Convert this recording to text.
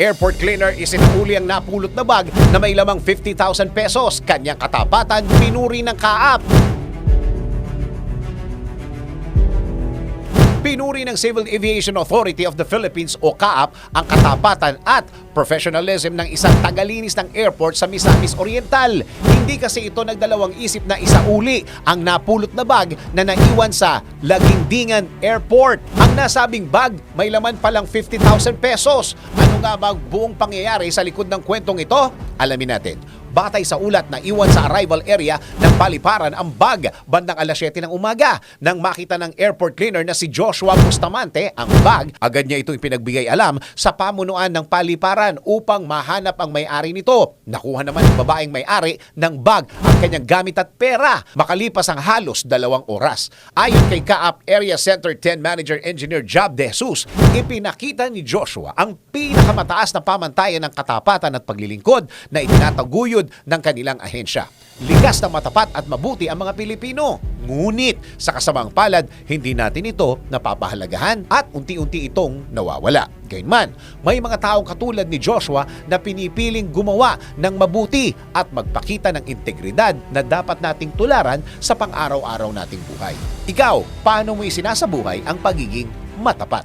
Airport cleaner isinuli ang napulot na bag na may lamang 50,000 pesos. Kanyang katapatan, pinuri ng kaap. Pinuri ng Civil Aviation Authority of the Philippines o CAAP ang katapatan at professionalism ng isang tagalinis ng airport sa Misamis Oriental. Hindi kasi ito nagdalawang isip na isauli ang napulot na bag na naiwan sa Lagindingan Airport. Ang nasabing bag may laman palang 50,000 pesos. Ano nga ba buong pangyayari sa likod ng kwentong ito? Alamin natin. Batay sa ulat na iwan sa arrival area ng paliparan ang bag bandang alas 7 ng umaga. Nang makita ng airport cleaner na si Joshua Bustamante ang bag, agad niya ito ipinagbigay alam sa pamunuan ng paliparan upang mahanap ang may-ari nito. Nakuha naman ng babaeng may-ari ng bag ang kanyang gamit at pera makalipas ang halos dalawang oras. Ayon kay Kaap Area Center 10 Manager Engineer Job De Jesus, ipinakita ni Joshua ang pinakamataas na pamantayan ng katapatan at paglilingkod na itinataguyod ng kanilang ahensya. Likas na matapat at mabuti ang mga Pilipino. Ngunit sa kasamang palad, hindi natin ito napapahalagahan at unti-unti itong nawawala. Gayunman, may mga taong katulad ni Joshua na pinipiling gumawa ng mabuti at magpakita ng integridad na dapat nating tularan sa pang-araw-araw nating buhay. Ikaw, paano mo isinasabuhay ang pagiging matapat?